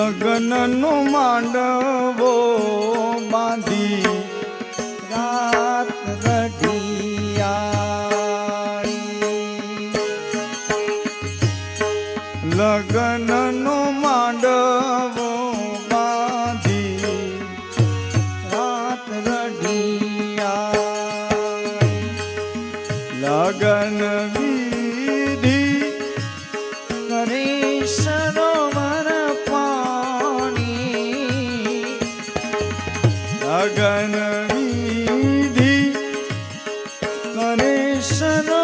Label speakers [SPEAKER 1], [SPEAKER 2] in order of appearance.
[SPEAKER 1] લગ્નનો માંડવો બાંધી
[SPEAKER 2] રાત ઘડિયાળી
[SPEAKER 1] લગ્નનો માંડવો લગન
[SPEAKER 2] વી અગણ
[SPEAKER 1] વિધિ કરે સદા